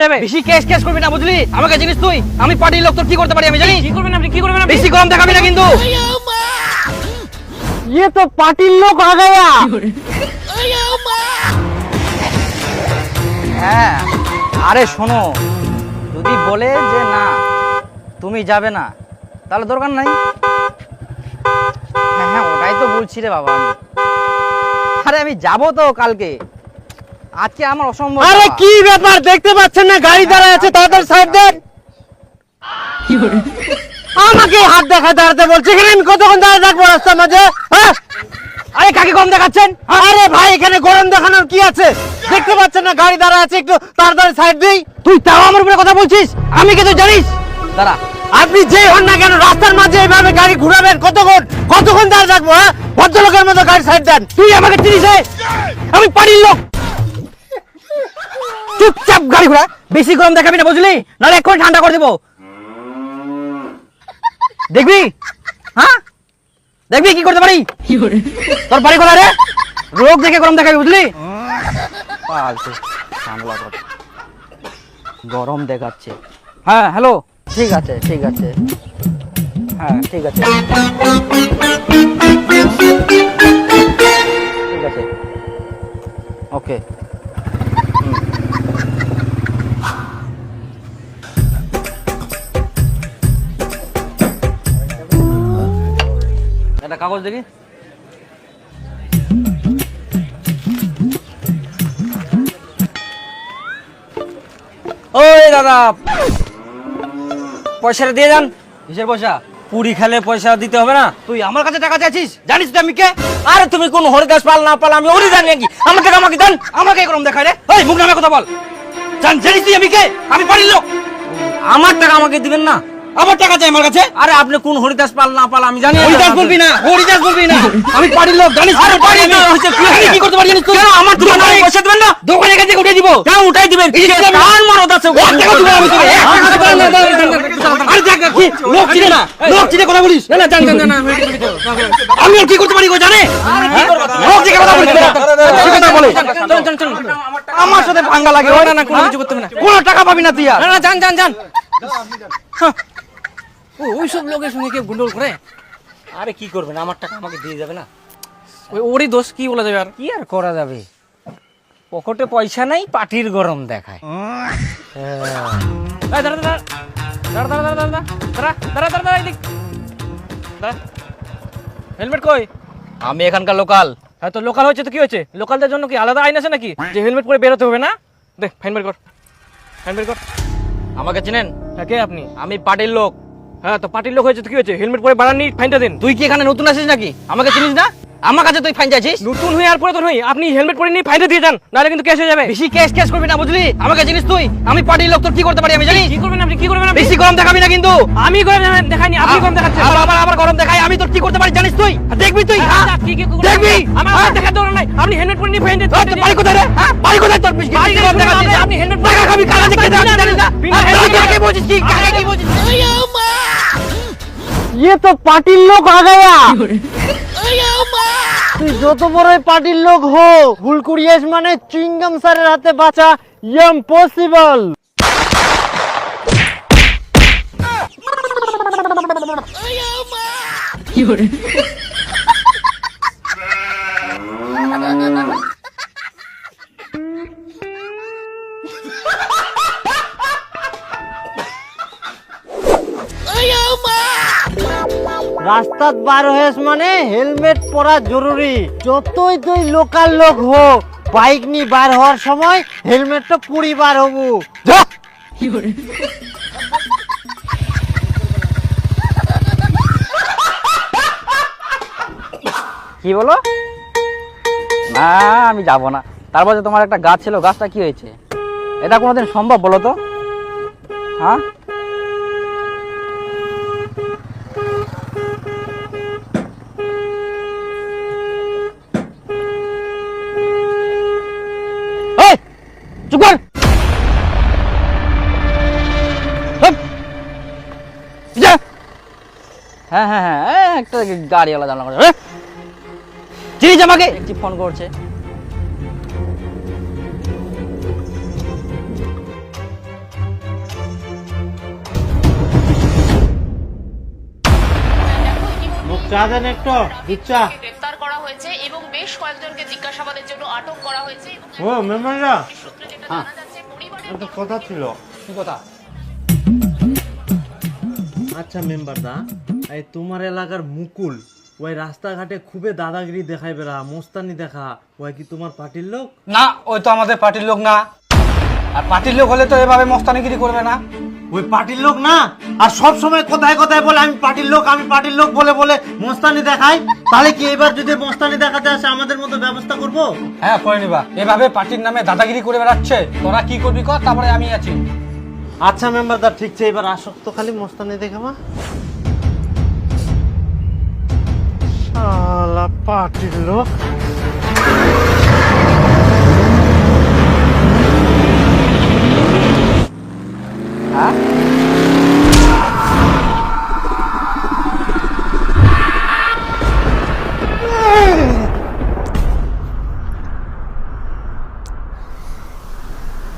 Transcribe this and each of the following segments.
যাবে বেশি case case করবি না বুঝলি আমাকে জিনিস তুই আমি পার্টির লোক তোর কি করতে পারি আমি জানি কি করবেন আপনি কি করবেন আপনি বেশি গরম দেখাবি না কিন্তু ये तो पाटिल लोग आ गया হ্যাঁ আরে শোনো যদি বলে যে না তুমি যাবে না তাহলে দরকার নাই হ্যাঁ হ্যাঁ ওটাই তো বলছি রে বাবা আমি আরে আমি যাবো তো কালকে আজকে আমার অসম্ভব আরে কি ব্যাপার? দেখতে পাচ্ছেন না গাড়ি দাঁড়ায় আছে তাড়াতাড়ি সাইড দেন। আমাকে হাত দেখা দাঁড়াতে বলছে। এখানে আমি কতক্ষণ দাঁড়িয়ে থাকব রাস্তার মাঝে? হ্যাঁ? আরে কাকে কম দেখাচ্ছেন? আরে ভাই এখানে গরম দেখানোর কি আছে? দেখতে পাচ্ছেন না গাড়ি দাঁড়ায় আছে একটু তাড়াতাড়ি সাইড দিই। তুই তাও আমার উপরে কথা বলছিস? আমি কে তুই জানিস? দাঁড়া। আপনি যে হন না কেন রাস্তার মাঝে এইভাবে গাড়ি ঘুরাবেন কতক্ষণ? কতক্ষণ দাঁড়িয়ে থাকব হ্যাঁ? ভদ্রলোকের মতো গাড়ি সাইড দেন। তুই আমাকে চিনিস আমি পার্টির লোক। চুপচাপ গাড়ি ঘোড়া। বেশি গরম দেখাবি না বুঝলি? নাহলে এক্ষুনি ঠান্ডা করে দেবো। দেখবি? হ্যাঁ? দেখবি কি করতে পারি? তোর বাড়ি কোথায় রে? রোগ দেখে গরম দেখাবি বুঝলি। গরম দেখাচ্ছে। হ্যাঁ হ্যালো। ঠিক আছে ঠিক আছে। হ্যাঁ ঠিক আছে। ঠিক আছে। ওকে। কাগজ দেখি। ওই দাদা পয়সাটা দিয়ে যান কিসের পয়সা? পুরি খেলে পয়সা দিতে হবে না। তুই আমার কাছে টাকা চাইছিস? জানিস তো আমি কে? আরে তুমি কোন হরিদাস পাল না পাল আমি ওরি জানি নাকি? আমার টাকা আমাকে দেন। আমাকে গরম দেখায় রে। ওই মুখ নামে কথা বল। জান জানিস তুই আমি কে? আমি লোক। আমার টাকা আমাকে দিবেন না? আমার টাকা চাই আমার কাছে? আরে আপনি কোন হরিদাস পাল না পাল আমি জানি না। হরিদাস বলবি না হরিদাস বলবি না। আমি বাড়ির লোক জানিস আরে লোক। লোক হচ্ছে কি কি করতে পারি জানিস তুই কেন আমার দোকানে পয়সা দেবেন না? দোকানে কাছে উঠে দিব। কেন উঠাই দিবেন? এই যে মরদ আছে এক টাকা দিবো আমি তোকে, না, না, না, না, না, আরে দেখ কি? লোক চিনে না। লোক চিনে কথা বলিস। না না জান জান জান আমি কি করতে পারি গো জানে? হ্যাঁ? লোক চিনে কথা বলিস না। কি কথা বলে। চলুন চলুন চলুন আমার সাথে ভাঙ্গা লাগে। না, না, না, কোনো কিছু করতে না। কোনো টাকা পাবি না তুই আর। না না জান জান জান। ও ওই সব লোকের সঙ্গে কেউ গুন্ডল করে আরে কি করবেন আমার টাকা আমাকে দিয়ে যাবে না ওই ওরই দোষ কি বলা যাবে আর কি আর করা যাবে পকেটে পয়সা নাই পাটির গরম দেখায় দাঁড়া দাঁড়া দাঁড়া দাঁড়া দাঁড়া দাঁড়া দাঁড়া দাঁড়া দাঁড়া দাঁড়া এদিক দাঁড়া হেলমেট কই আমি এখানকার লোকাল হ্যাঁ তো লোকাল হচ্ছে তো কি হয়েছে লোকালদের জন্য কি আলাদা আইন আছে নাকি যে হেলমেট পরে বেরোতে হবে না দেখ ফাইন বের কর বের কর আমাকে চিনেন হ্যাঁ কে আপনি আমি পার্টির লোক হ্যাঁ তো পার্টির লোক হয়েছে তো কি হয়েছে? হেলমেট পরে বাড়াননি ফাইনটা দিন। তুই কি এখানে নতুন আসিস নাকি? আমাকে চিনিস না? আমার কাছে তুই ফাইন চাইছিস? নতুন হয়ে আর পুরাতন হই। আপনি হেলমেট পরে নিয়ে ফাইনটা দিয়ে যান নাহলে কিন্তু ক্যাশ হয়ে যাবে। বেশি কেস কেস করবি না বুঝলি? আমাকে চিনিস তুই? আমি পার্টির লোক তোর কি করতে পারি আমি জানি কি করবেন আপনি কি করবেন বেশি গরম দেখাবি না কিন্তু। আমি করে দেখাইনি আপনি কম দেখাচ্ছেন। আবার আবার আবার গরম দেখাই আমি তোর কি করতে পারি জানিস তুই? দেখবি তুই? হ্যাঁ? আচ্ছা, কি কি দেখবি? আমার আমার দেখার দরকার নাই। আপনি হেলমেট পরে নিয়ে ফাইন দিয়ে তোর বাড়ি কোথায় রে? হ্যাঁ? বাড়ি কোথায় তোর বেশি গরম দেখাচ্ছিস আপনি helmet টাকা খাবি কালা দেখে জানিস না? হ্যাঁ? helmet কাকে বলছিস কি? কাকে বলছিস ইয়ে তো পার্টির লোক আ গয়া তুই যত বড় পার্টির লোক হো ভুল করিয়াস মানে চুইংগাম স্যারের হাতে বাঁচা ইম্পসিবল পসিবল রাস্তাত বার হয়েছ মানে হেলমেট পরা জরুরি। যতই তুই লোকাল লোক হো বাইক নি বার হওয়ার সময় হেলমেটটা পুরি বার হবু। কি বলো? না, আমি যাব না। তারপর তোমার একটা গাছ ছিল, গাছটা কি হয়েছে? এটা কোনোদিন সম্ভব বলো তো? হ্যাঁ? হ্যাঁ হ্যাঁ, হ্যাঁ হ্যাঁ হ্যাঁ একটা গাড়িওয়ালা জানলা করে হ্যাঁ? জিনিস আমাকে? একটি ফোন করছে। চা দেন একটু গ্রেফতার করা হয়েছে এবং বেশ কয়েকজনকে জিজ্ঞাসাবাদের জন্য আটক করা হয়েছে ও কথা ছিল। কথা? আচ্ছা মেম্বারদা এই তোমার এলাকার মুকুল ওই রাস্তাঘাটে খুবই দাদাগিরি দেখাই বেড়া মোস্তানি দেখা। ওই কি তোমার পার্টির লোক? না ওই তো আমাদের পার্টির লোক না। আর পার্টির লোক হলে তো এভাবে মস্তানিগিরি করবে না। ওই পার্টির লোক না? আর সব সময় কোথায় কোথায় বলে আমি পার্টির লোক আমি পার্টির লোক বলে বলে মোস্তানি দেখাই তাহলে কি এবার যদি মোস্তানি দেখাতে আসে আমাদের মতো ব্যবস্থা করব? হ্যাঁ করে নিবা। এভাবে পার্টির নামে দাদাগিরি করে বেড়াচ্ছে। তোরা কি করবি কর তারপরে আমি আছি। আচ্ছা মেম্বার দা ঠিক আছে এবার আসক্ত খালি মোস্তানি দেখাবা। শালা পার্টির লোক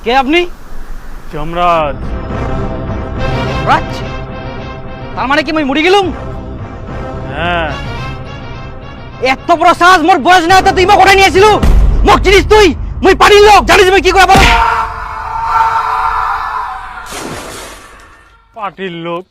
কে আপনি? যমরাজ। রাজ তার মানে কি মই মরি গেলুম? হ্যাঁ। এত বড় সাহস মোর বয়স না তুই মোক ওঠাই নিয়েছিল? মোক চিনিস তুই? মই পার্টির লোক, জানিস মই কি করে বল? পার্টির লোক।